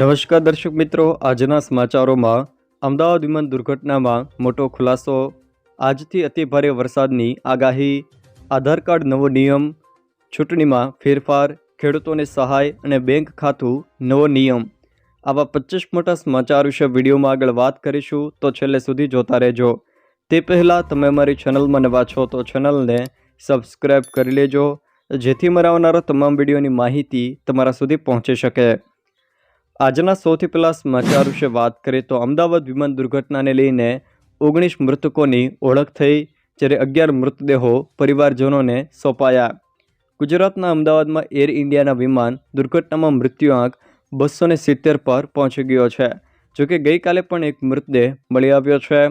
નમસ્કાર દર્શક મિત્રો, આજના સમાચારોમાં અમદાવાદ વિમાન દુર્ઘટનામાં મોટો ખુલાસો. આજથી અતિભારે વરસાદની આગાહી. આધાર કાર્ડ નવો નિયમ, ચૂંટણીમાં ફેરફાર, ખેડૂતોને સહાય અને બેંક ખાતું નવો નિયમ. આવા પચીસ મોટા સમાચાર વિશે વિડીયોમાં આગળ વાત કરીશું, તો છેલ્લે સુધી જોતા રહેજો. તે પહેલાં તમે અમારી ચેનલમાં નવા છો, તો ચેનલને સબસ્ક્રાઈબ કરી લેજો, જેથી મારા આવનારા તમામ વિડીયોની માહિતી તમારા સુધી પહોંચી શકે. આજના સૌથી પહેલાં સમાચાર વિશે વાત કરીએ તો અમદાવાદ વિમાન દુર્ઘટનાને લઈને ઓગણીસ મૃતકોની ઓળખ થઈ, જ્યારે અગિયાર મૃતદેહો પરિવારજનોને સોંપાયા. ગુજરાતના અમદાવાદમાં એર ઇન્ડિયાના વિમાન દુર્ઘટનામાં મૃત્યુઆંક બસો ને સિત્તેર પર પહોંચી ગયો છે જોકે ગઈકાલે પણ એક મૃતદેહ મળી આવ્યો છે.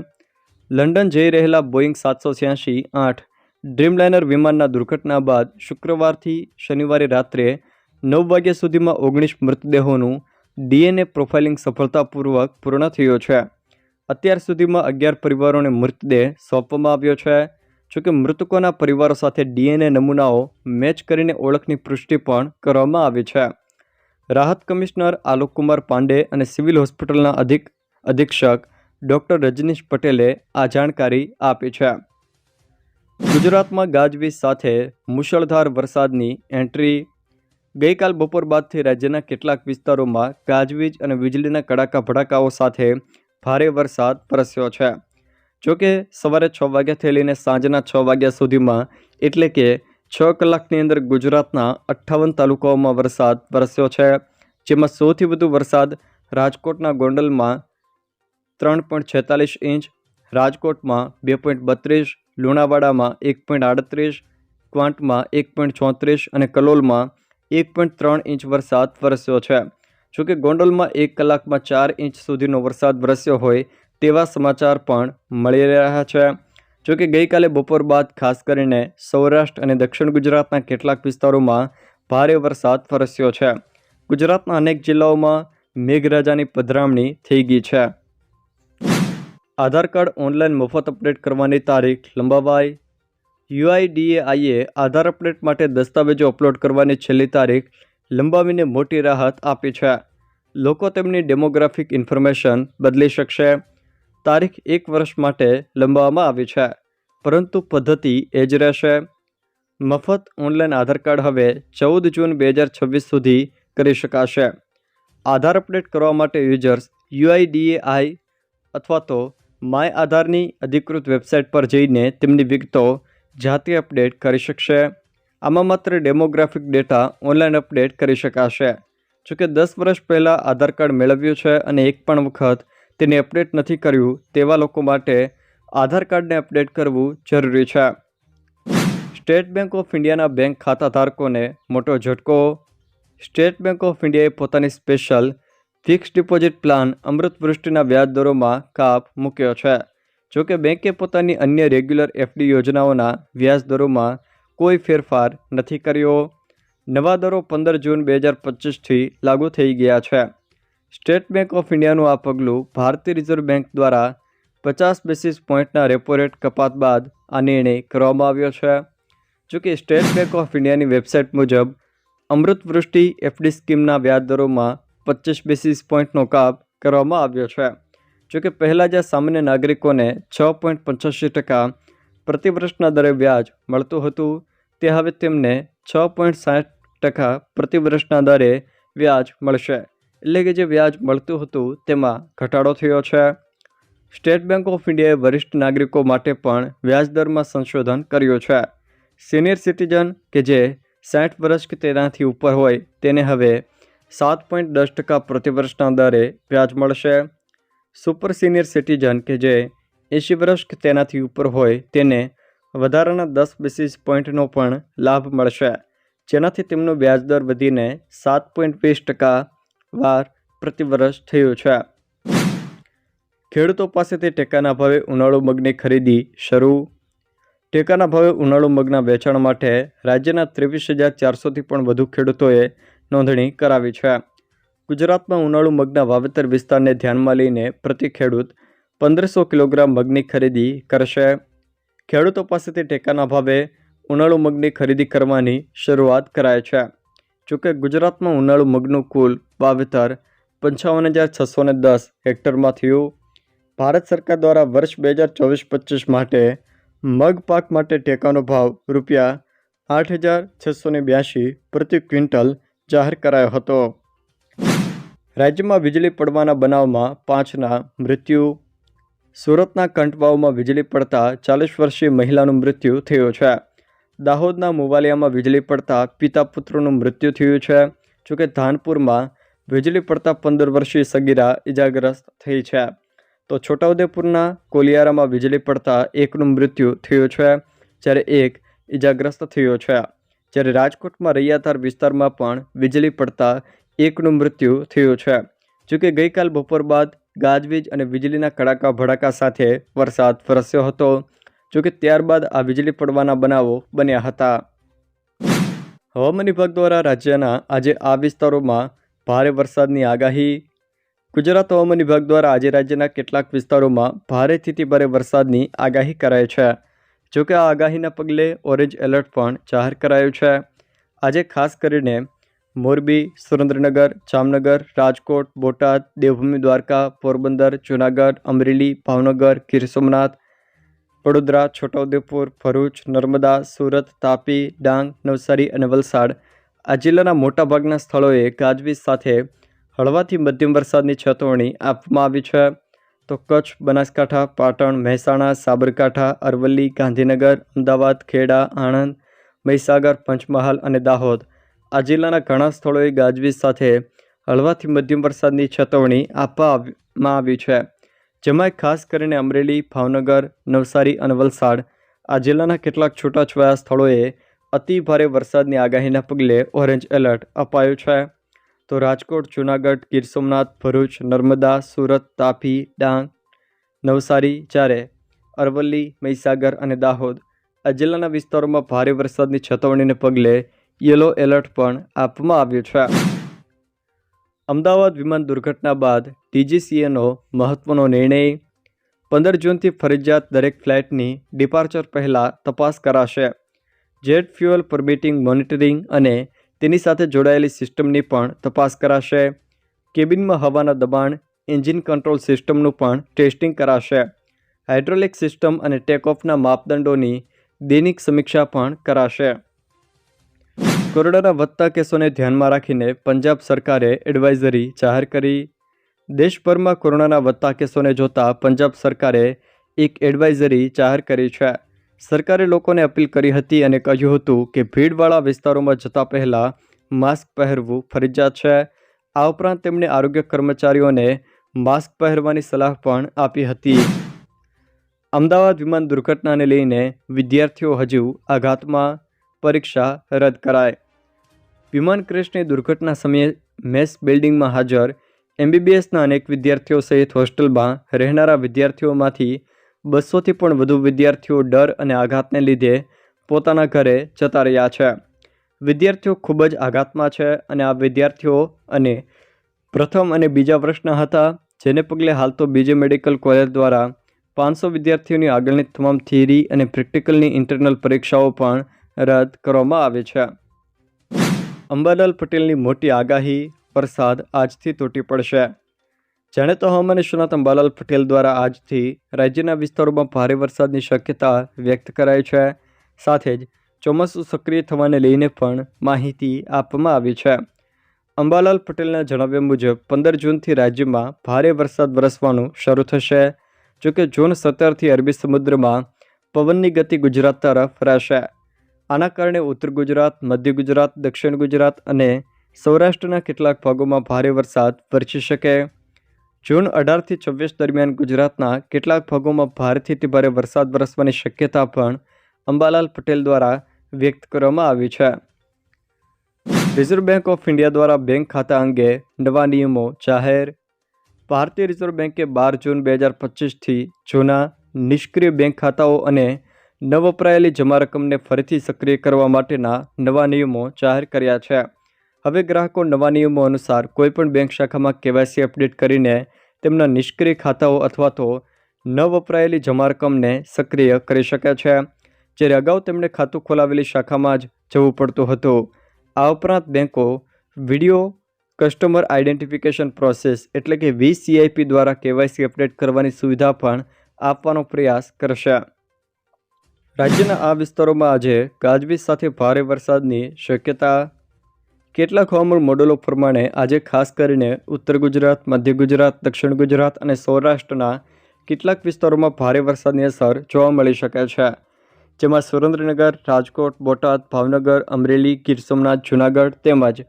લંડન જઈ રહેલા બોઈંગ સાતસો છ્યાસી આઠ ડ્રીમલાઇનર વિમાનના દુર્ઘટના બાદ શુક્રવારથી શનિવારે રાત્રે નવ વાગ્યા સુધીમાં ઓગણીસ મૃતદેહોનું ડીએનએ પ્રોફાઇલિંગ સફળતાપૂર્વક પૂર્ણ થયો છે. અત્યાર સુધીમાં અગિયાર પરિવારોને મૃતદેહ સોંપવામાં આવ્યો છે. જોકે મૃતકોના પરિવારો સાથે ડીએનએ નમૂનાઓ મેચ કરીને ઓળખની પુષ્ટિ પણ કરવામાં આવી છે. રાહત કમિશનર આલોક કુમાર પાંડે અને સિવિલ હોસ્પિટલના અધિક, અધિક્ષક ડૉક્ટર રજનીશ પટેલે આ જાણકારી આપી છે. ગુજરાતમાં ગાજવીજ સાથે મુશળધાર વરસાદની એન્ટ્રી ગઈકાલ બપોર બાદથી રાજ્યના કેટલાક વિસ્તારોમાં ગાજવીજ અને વીજળીના કડાકા ભડાકાઓ સાથે ભારે વરસાદ વરસ્યો છે. જોકે સવારે છ વાગ્યાથી લઈને સાંજના છ વાગ્યા સુધીમાં એટલે કે છ કલાકની અંદર ગુજરાતના અઠ્ઠાવન તાલુકાઓમાં વરસાદ વરસ્યો છે, જેમાં સૌથી વધુ વરસાદ રાજકોટના ગોંડલમાં ત્રણ પોઈન્ટ છેતાલીસ ઇંચ, રાજકોટમાં બે પોઈન્ટ બત્રીસ, લુણાવાડામાં એક પોઈન્ટ આડત્રીસ, ક્વાંટમાં એક પોઈન્ટ ચોત્રીસ અને કલોલમાં એક પોઈન્ટ ત્રણ ઇંચ વરસાદ વરસ્યો છે. જોકે ગોંડલમાં એક કલાકમાં ચાર ઇંચ સુધીનો વરસાદ વરસ્યો હોય તેવા સમાચાર પણ મળી રહ્યા છે. જોકે ગઈકાલે બપોર બાદ ખાસ કરીને સૌરાષ્ટ્ર અને દક્ષિણ ગુજરાતના કેટલાક વિસ્તારોમાં ભારે વરસાદ વરસ્યો છે. ગુજરાતના અનેક જિલ્લાઓમાં મેઘરાજાની પધરામણી થઈ ગઈ છે. આધાર કાર્ડ ઓનલાઈન મફત અપડેટ કરવાની તારીખ લંબાવાઈ યુઆઈડીએઆઈએ આધાર અપડેટ માટે દસ્તાવેજો અપલોડ કરવાની છેલ્લી તારીખ લંબાવીને મોટી રાહત આપી છે. લોકો તેમની ડેમોગ્રાફિક ઇન્ફોર્મેશન બદલી શકશે. તારીખ એક વર્ષ માટે લંબાવવામાં આવી છે, પરંતુ પદ્ધતિ એ જ રહેશે. મફત ઓનલાઈન આધાર કાર્ડ હવે ચૌદ જૂન બે હજાર છવ્વીસ સુધી કરી શકાશે. આધાર અપડેટ કરવા માટે યુઝર્સ યુઆઈડીએઆઈ અથવા તો માય આધારની અધિકૃત વેબસાઇટ પર જઈને તેમની વિગતો જાતે અપડેટ કરી શકશે. આમાં માત્ર ડેમોગ્રાફિક ડેટા ઓનલાઈન અપડેટ કરી શકાશે. જોકે દસ વર્ષ પહેલાં આધાર કાર્ડ મેળવ્યું છે અને એક પણ વખત તેને અપડેટ નથી કર્યું તેવા લોકો માટે આધાર કાર્ડને અપડેટ કરવું જરૂરી છે. સ્ટેટ બેંક ઓફ ઇન્ડિયાના બેંક ખાતા ધારકોને મોટો ઝટકો. સ્ટેટ બેંક ઓફ ઇન્ડિયાએ પોતાની special fix deposit plan Amrit વૃષ્ટિના વ્યાજ દરોમાં કાપ મૂક્યો છે. જોકે બેંકે પોતાની અન્ય રેગ્યુલર એફડી યોજનાઓના વ્યાજ દરોમાં કોઈ ફેરફાર નથી કર્યો. નવા દરો પંદર જૂન બે હજાર પચીસથી લાગુ થઈ ગયા છે. સ્ટેટ બેંક ઓફ ઇન્ડિયાનું આ પગલું ભારતીય રિઝર્વ બેંક દ્વારા પચાસ બેસિસ પોઈન્ટના રેપો રેટ કપાત બાદ આ નિર્ણય કરવામાં આવ્યો છે. જોકે સ્ટેટ બેંક ઓફ ઇન્ડિયાની વેબસાઇટ મુજબ, અમૃતવૃષ્ટિ એફડી સ્કીમના વ્યાજ દરોમાં પચીસ બેસિસ પોઈન્ટનો કાપ કરવામાં આવ્યો છે. જોકે પહેલાં જ્યાં સામાન્ય નાગરિકોને છ પોઈન્ટ પંચ્યાસી ટકા પ્રતિવર્ષના દરે વ્યાજ મળતું હતું, તે હવે તેમને છ પોઈન્ટ સાઠ ટકા પ્રતિવર્ષના દરે વ્યાજ મળશે. એટલે કે જે વ્યાજ મળતું હતું, તેમાં ઘટાડો થયો છે. સ્ટેટ બેંક ઓફ ઇન્ડિયાએ વરિષ્ઠ નાગરિકો માટે પણ વ્યાજદરમાં સંશોધન કર્યું છે. સિનિયર સિટીઝન કે જે સાઠ વર્ષ કે તેનાથી ઉપર હોય, તેને હવે સાત પોઈન્ટ દસ ટકા પ્રતિવર્ષના દરે વ્યાજ મળશે. સુપર સિનિયર સિટીઝન કે જે એંશી વર્ષ તેનાથી ઉપર હોય તેને વધારાના દસ બેસિસ પોઈન્ટનો પણ લાભ મળશે. જેનાથી તેમનું વ્યાજદર વધીને સાત પોઈન્ટ વીસ ટકા વાર પ્રતિવર્ષ થયું છે. ખેડૂતો પાસેથી ટેકાના ભાવે ઉનાળુ મગની ખરીદી શરૂ. ટેકાના ભાવે ઉનાળુ મગના વેચાણ માટે રાજ્યના ત્રેવીસ હજાર ચારસોથી પણ વધુ ખેડૂતોએ નોંધણી કરાવી છે. ગુજરાતમાં ઉનાળુ મગના વાવેતર વિસ્તારને ધ્યાનમાં લઈને પ્રતિ ખેડૂત પંદરસો કિલોગ્રામ મગની ખરીદી કરશે. ખેડૂતો પાસેથી ટેકાના ભાવે ઉનાળુ મગની ખરીદી કરવાની શરૂઆત કરાય છે. જોકે ગુજરાતમાં ઉનાળુ મગનું કુલ વાવેતર પંચાવન હજાર છસો ને દસ હેક્ટરમાં થયું. ભારત સરકાર દ્વારા વર્ષ બે હજાર ચોવીસ પચીસ માટે મગ પાક માટે ટેકાનો ભાવ રૂપિયા આઠ હજાર છસો બ્યાસી પ્રતિ ક્વિન્ટલ જાહેર કરાયો હતો. રાજ્યમાં વીજળી પડવાના બનાવમાં પાંચના મૃત્યુ, સુરતના કંટવાવમાં વીજળી પડતા ચાલીસ વર્ષીય મહિલાનું મૃત્યુ થયું છે. દાહોદના મુવાલિયામાં વીજળી પડતા પિતા પુત્રનું મૃત્યુ થયું છે. જોકે ધાનપુરમાં વીજળી પડતા પંદર વર્ષીય સગીરા ઇજાગ્રસ્ત થઈ છે. તો છોટાઉદેપુરના કોલિયારામાં વીજળી પડતા એકનું મૃત્યુ થયું છે, જ્યારે એક ઇજાગ્રસ્ત થયો છે. જ્યારે રાજકોટમાં રૈયાતાર વિસ્તારમાં પણ વીજળી પડતા એકનું મૃત્યુ થયું છે. જોકે ગઈકાલ બપોર બાદ ગાજવીજ અને વીજળીના કડાકા ભડાકા સાથે વરસાદ વરસ્યો હતો. જોકે ત્યારબાદ આ વીજળી પડવાના બનાવો બન્યા હતા. હવામાન વિભાગ દ્વારા રાજ્યના આજે આ વિસ્તારોમાં ભારે વરસાદની આગાહી. ગુજરાત હવામાન વિભાગ દ્વારા આજે રાજ્યના કેટલાક વિસ્તારોમાં ભારેથી ભારે વરસાદની આગાહી કરાઈ છે. જોકે આ આગાહીના પગલે ઓરેન્જ એલર્ટ પણ જાહેર કરાયું છે. આજે ખાસ કરીને મોરબી, સુરેન્દ્રનગર, જામનગર, રાજકોટ, બોટાદ, દેવભૂમિ, દ્વારકા, પોરબંદર, જૂનાગઢ, અમરેલી, ભાવનગર, ગીર સોમનાથ, વડોદરા, છોટાઉદેપુર, ભરૂચ, નર્મદા, સુરત, તાપી, ડાંગ, નવસારી અને વલસાડ. આ જિલ્લાના મોટાભાગના સ્થળોએ ગાજવીજ સાથે હળવાથી મધ્યમ વરસાદની ચેતવણી આપવામાં આવી છે. તો કચ્છ, બનાસકાંઠા, પાટણ, મહેસાણા, સાબરકાંઠા, અરવલ્લી, ગાંધીનગર, અમદાવાદ, ખેડા, આણંદ, મહીસાગર, પંચમહાલ અને દાહોદ. આ જિલ્લાના ઘણા સ્થળોએ ગાજવીજ સાથે હળવાથી મધ્યમ વરસાદની ચેતવણી આપવામાં આવી છે. જેમાં ખાસ કરીને અમરેલી, ભાવનગર, નવસારી અને વલસાડ આ જિલ્લાના કેટલાક છૂટાછવાયા સ્થળોએ અતિ ભારે વરસાદની આગાહીના પગલે ઓરેન્જ એલર્ટ અપાયું છે. તો રાજકોટ, જૂનાગઢ, ગીર સોમનાથ, ભરૂચ, નર્મદા, સુરત, તાપી, ડાંગ, નવસારી જ્યારે અરવલ્લી, મહીસાગર અને દાહોદ આ જિલ્લાના વિસ્તારોમાં ભારે વરસાદની ચેતવણીને પગલે યલો એલર્ટ પણ આપવામાં આવ્યું છે. અમદાવાદ વિમાન દુર્ઘટના બાદ ડીજીસીએનો મહત્વનો નિર્ણય. પંદર જૂનથી ફરજિયાત દરેક ફ્લાઇટની ડિપાર્ચર પહેલાં તપાસ કરાશે. જેટ ફ્યુઅલ પરમિટિંગ મોનિટરિંગ અને તેની સાથે જોડાયેલી સિસ્ટમની પણ તપાસ કરાશે. કેબિનમાં હવાના દબાણ, એન્જિન કંટ્રોલ સિસ્ટમનું પણ ટેસ્ટિંગ કરાશે. હાઇડ્રોલિક સિસ્ટમ અને ટેકઓફના માપદંડોની દૈનિક સમીક્ષા પણ કરાશે. કોરોનાના વધતા કેસોને ધ્યાનમાં રાખીને પંજાબ સરકારે એડવાઇઝરી જાહેર કરી. દેશભરમાં કોરોનાના વધતા કેસોને જોતા પંજાબ સરકારે એક એડવાઇઝરી જાહેર કરી છે. સરકારે લોકોને અપીલ કરી હતી અને કહ્યું હતું કે ભીડવાળા વિસ્તારોમાં જતા પહેલાં માસ્ક પહેરવું ફરજિયાત છે. આ ઉપરાંત તેમણે આરોગ્ય કર્મચારીઓને માસ્ક પહેરવાની સલાહ પણ આપી હતી. અમદાવાદ વિમાન દુર્ઘટનાને લઈને વિદ્યાર્થીઓ હજુ આઘાતમાં પરીક્ષા રદ કરાય. વિમાન ક્રેશની દુર્ઘટના સમયે મેસ બિલ્ડિંગમાં હાજર એમબીબીએસના અનેક વિદ્યાર્થીઓ સહિત હોસ્ટેલમાં રહેનારા વિદ્યાર્થીઓમાંથી બસોથી પણ વધુ વિદ્યાર્થીઓ ડર અને આઘાતને લીધે પોતાના ઘરે જતા રહ્યા છે. વિદ્યાર્થીઓ ખૂબ જ આઘાતમાં છે અને આ વિદ્યાર્થીઓ અને પ્રથમ અને બીજા વર્ષના હતા, જેને પગલે હાલ તો બીજે મેડિકલ કોલેજ દ્વારા પાંચસો વિદ્યાર્થીઓની આગળની તમામ થિયરી અને પ્રેક્ટિકલની ઇન્ટરનલ પરીક્ષાઓ પણ રદ કરવામાં આવે છે. અંબાલાલ પટેલની મોટી આગાહી વરસાદ આજથી તૂટી પડશે. જાણીતા હવામાન નિષ્ણાત અંબાલાલ પટેલ દ્વારા આજથી રાજ્યના વિસ્તારોમાં ભારે વરસાદની શક્યતા વ્યક્ત કરાઈ છે. સાથે જ ચોમાસું સક્રિય થવાને લઈને પણ માહિતી આપવામાં આવી છે. અંબાલાલ પટેલના જણાવ્યા મુજબ, પંદર જૂનથી રાજ્યમાં ભારે વરસાદ વરસવાનું શરૂ થશે. જોકે જૂન સત્તરથી અરબી સમુદ્રમાં પવનની ગતિ ગુજરાત તરફ રહેશે આના કારણે ઉત્તર ગુજરાત, મધ્ય ગુજરાત, દક્ષિણ ગુજરાત અને સૌરાષ્ટ્રના કેટલાક ભાગોમાં ભારે વરસાદ વરસી શકે. જૂન અઢારથી છવ્વીસ દરમિયાન ગુજરાતના કેટલાક ભાગોમાં ભારેથી ભારે વરસાદ વરસવાની શક્યતા પણ અંબાલાલ પટેલ દ્વારા વ્યક્ત કરવામાં આવી છે. રિઝર્વ બેંક ઓફ ઇન્ડિયા દ્વારા બેંક ખાતા અંગે નવા નિયમો જાહેર. ભારતીય રિઝર્વ બેંકે બાર જૂન બે હજાર પચીસથી જૂના નિષ્ક્રિય બેંક ખાતાઓ અને ન વપરાયેલી જમા રકમને ફરીથી સક્રિય કરવા માટેના નવા નિયમો જાહેર કર્યા છે. હવે ગ્રાહકો નવા નિયમો અનુસાર કોઈપણ બેંક શાખામાં કેવાયસી અપડેટ કરીને તેમના નિષ્ક્રિય ખાતાઓ અથવા તો ન વપરાયેલી જમા રકમને સક્રિય કરી શકે છે. જ્યારે અગાઉ તેમણે ખાતું ખોલાવેલી શાખામાં જ જવું પડતું હતું. આ ઉપરાંત બેંકો વીડિયો કસ્ટમર આઇડેન્ટિફિકેશન પ્રોસેસ એટલે કે વીસીઆઈપી દ્વારા કેવાયસી અપડેટ કરવાની સુવિધા પણ આપવાનો પ્રયાસ કરશે. રાજ્યના આ વિસ્તારોમાં આજે ગાજવીજ સાથે ભારે વરસાદની શક્યતા. કેટલાક હવામાન મોડેલો પ્રમાણે આજે ખાસ કરીને ઉત્તર ગુજરાત, મધ્ય ગુજરાત, દક્ષિણ ગુજરાત અને સૌરાષ્ટ્રના કેટલાક વિસ્તારોમાં ભારે વરસાદની અસર જોવા મળી શકે છે. જેમાં સુરેન્દ્રનગર, રાજકોટ, બોટાદ, ભાવનગર, અમરેલી, ગીર સોમનાથ, જૂનાગઢ તેમજ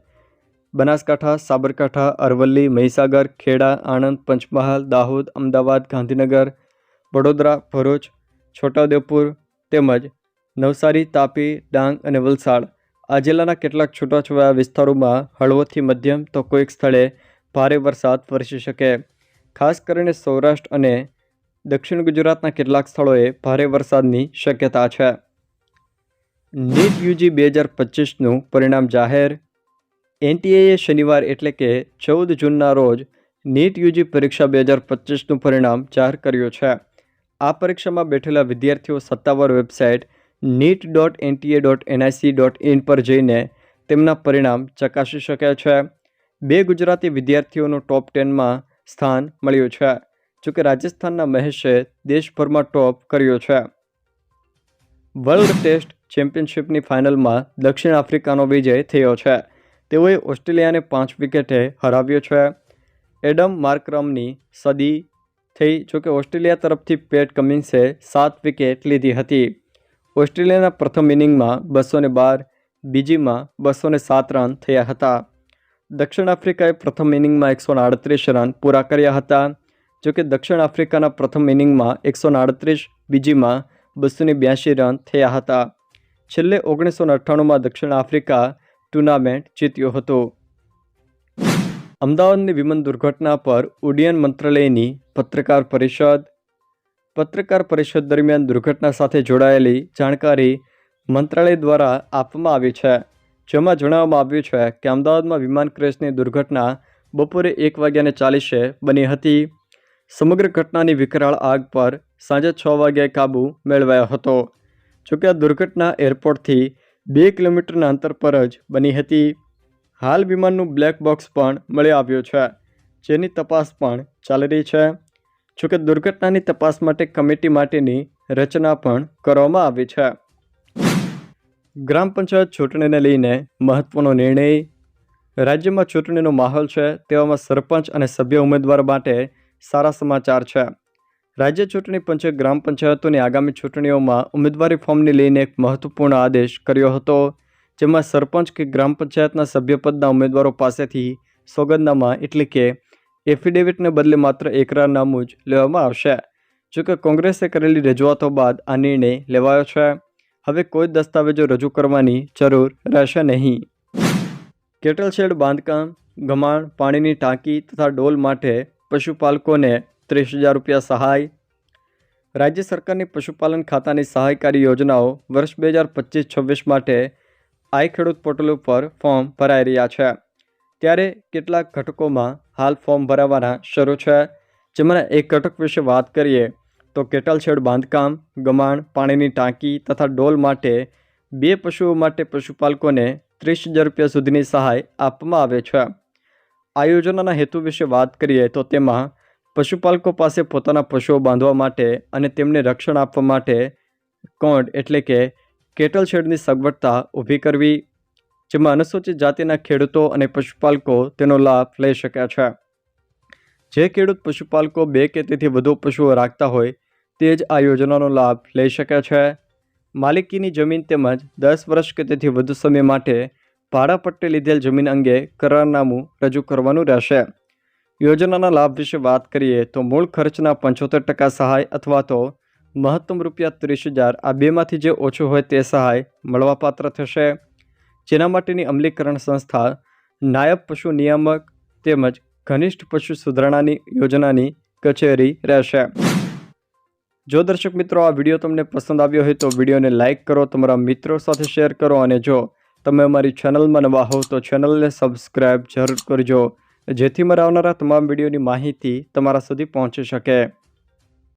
બનાસકાંઠા, સાબરકાંઠા, અરવલ્લી, મહીસાગર, ખેડા, આણંદ, પંચમહાલ, દાહોદ, અમદાવાદ, ગાંધીનગર, વડોદરા, ભરૂચ, છોટાઉદેપુર તેમજ નવસારી, તાપી, ડાંગ અને વલસાડ. આ જિલ્લાના કેટલાક છૂટાછવાયા વિસ્તારોમાં હળવોથી મધ્યમ તો કોઈક સ્થળે ભારે વરસાદ વરસી શકે. ખાસ કરીને સૌરાષ્ટ્ર અને દક્ષિણ ગુજરાતના કેટલાક સ્થળોએ ભારે વરસાદની શક્યતા છે. નીટ યુજી બે હજાર પચીસનું પરિણામ જાહેર. એનટીએએ શનિવાર એટલે કે ચૌદ જૂનના રોજ નીટ યુજી પરીક્ષા બે હજાર પચીસનું પરિણામ જાહેર કર્યું છે. આ પરીક્ષામાં બેઠેલા વિદ્યાર્થીઓ સત્તાવાર website NEET dot NTA dot NIC dot in પર જઈને તેમના પરિણામ ચકાસી શકે છે. બે ગુજરાતી વિદ્યાર્થીઓનું ટોપ ટેનમાં સ્થાન મળ્યું છે જોકે રાજસ્થાનના મહેશે દેશભરમાં ટોપ કર્યો છે. વર્લ્ડ ટેસ્ટ ચેમ્પિયનશિપની ફાઇનલમાં દક્ષિણ આફ્રિકાનો વિજય થયો છે. તેઓએ ઓસ્ટ્રેલિયાને પાંચ વિકેટે હરાવ્યો છે. એડમ માર્કરમની સદી થઈ જોકે ઓસ્ટ્રેલિયા તરફથી પેટ કમિન્સે સાત વિકેટ લીધી હતી. ઓસ્ટ્રેલિયાના પ્રથમ ઇનિંગમાં બસો બાર, બીજીમાં બસો સાત રન થયા હતા. દક્ષિણ આફ્રિકાએ પ્રથમ ઇનિંગમાં એકસો આડત્રીસ રન પૂરા કર્યા હતા. જોકે દક્ષિણ આફ્રિકાના પ્રથમ ઇનિંગમાં એકસો આડત્રીસ, બીજીમાં બસો બ્યાસી રન થયા હતા. છેલ્લે ઓગણીસો અઠ્ઠાણુંમાં દક્ષિણ આફ્રિકા ટુર્નામેન્ટ જીત્યો હતો. અમદાવાદની વિમાન દુર્ઘટના પર ઉડ્ડયન મંત્રાલયની પત્રકાર પરિષદ. પત્રકાર પરિષદ દરમિયાન દુર્ઘટના સાથે જોડાયેલી જાણકારી મંત્રાલય દ્વારા આપવામાં આવી છે, જેમાં જણાવવામાં આવ્યું છે કે અમદાવાદમાં વિમાન ક્રેશની દુર્ઘટના બપોરે એક વાગ્યાને ચાલીસે બની હતી. સમગ્ર ઘટનાની વિકરાળ આગ પર સાંજે છ વાગ્યે કાબૂ મેળવાયો હતો, જોકે આ દુર્ઘટના એરપોર્ટથી બે કિલોમીટરના અંતર પર જ બની હતી. હાલ વિમાનનું બ્લેક બોક્સ પણ મળી આવ્યું છે. જેની તપાસ પણ ચાલી રહી છે. જોકે દુર્ઘટનાની તપાસ માટે કમિટી માટેની રચના પણ કરવામાં આવી છે. ગ્રામ પંચાયત ચૂંટણીને લઈને મહત્વનો નિર્ણય. રાજ્યમાં ચૂંટણીનો માહોલ છે તેવામાં સરપંચ અને સભ્ય ઉમેદવાર માટે સારા સમાચાર છે. રાજ્ય ચૂંટણી પંચે ગ્રામ પંચાયતોની આગામી ચૂંટણીઓમાં ઉમેદવારી ફોર્મને લઈને એક મહત્વપૂર્ણ આદેશ કર્યો હતો. જેમાં સરપંચ કે ગ્રામ પંચાયતના સભ્યપદના ઉમેદવારો પાસેથી સોગંદનામા એટલે કે એફિડેવિટને બદલે માત્ર એકરારનામું જ લેવામાં આવશે. જોકે કોંગ્રેસે કરેલી રજૂઆતો બાદ આ નિર્ણય લેવાયો છે. હવે કોઈ દસ્તાવેજો રજૂ કરવાની જરૂર રહેશે નહીં. કેટલશેડ બાંધકામ, ગમાણ, પાણીની ટાંકી તથા ડોલ માટે પશુપાલકોને ત્રીસ હજાર રૂપિયા સહાય. રાજ્ય સરકારની પશુપાલન ખાતાની સહાયકારી યોજનાઓ વર્ષ બે હજાર પચીસ છવ્વીસ માટે આઈ ખેડૂત પોર્ટલ ઉપર ફોર્મ ભરાઈ રહ્યા છે. ત્યારે કેટલાક ઘટકોમાં હાલ ફોર્મ ભરાવાના શરૂ છે. જેમાંના એક ઘટક વિશે વાત કરીએ, તો કેટલ શેડ બાંધકામ, ગમાણ, પાણીની ટાંકી તથા ડોલ માટે બે પશુઓ માટે પશુપાલકોને ત્રીસ હજાર રૂપિયા સુધીની સહાય આપવામાં આવે છે. આ યોજનાના હેતુ વિશે વાત કરીએ, તો તેમાં પશુપાલકો પાસે પોતાના પશુઓ બાંધવા માટે અને તેમને રક્ષણ આપવા માટે કોડ, એટલે કે કેટલ શેડની સગવડતા ઊભી કરવી, જેમાં અનુસૂચિત જાતિના ખેડૂતો અને પશુપાલકો તેનો લાભ લઈ શક્યા છે. જે ખેડૂત પશુપાલકો બે કે તેથી વધુ પશુઓ રાખતા હોય, તે જ આ યોજનાનો લાભ લઈ શકે છે. માલિકીની જમીન તેમજ દસ વર્ષ કે તેથી વધુ સમય માટે ભાડા પટ્ટે લીધેલ જમીન અંગે કરારનામું રજૂ કરવાનું રહેશે. યોજનાના લાભ વિશે વાત કરીએ તો મૂળ ખર્ચના પંચોતેર ટકા સહાય અથવા તો મહત્તમ રૂપિયા ત્રીસ હજાર. આ બેમાંથી જે ઓછું હોય તે સહાય મળવાપાત્ર થશે. જેના માટેની અમલીકરણ સંસ્થા, નાયબ પશુ નિયામક તેમજ ઘનિષ્ઠ પશુ સુધારણાની યોજનાની કચેરી રહેશે. જો દર્શક મિત્રો આ વીડિયો તમને પસંદ આવ્યો હોય તો વિડીયોને લાઇક કરો, તમારા મિત્રો સાથે શેર કરો અને જો તમે અમારી ચેનલમાં નવા હો તો ચેનલને સબસ્ક્રાઈબ જરૂર કરજો. જેથી મારા આવનારા તમામ વિડીયોની માહિતી તમારા સુધી પહોંચી શકે.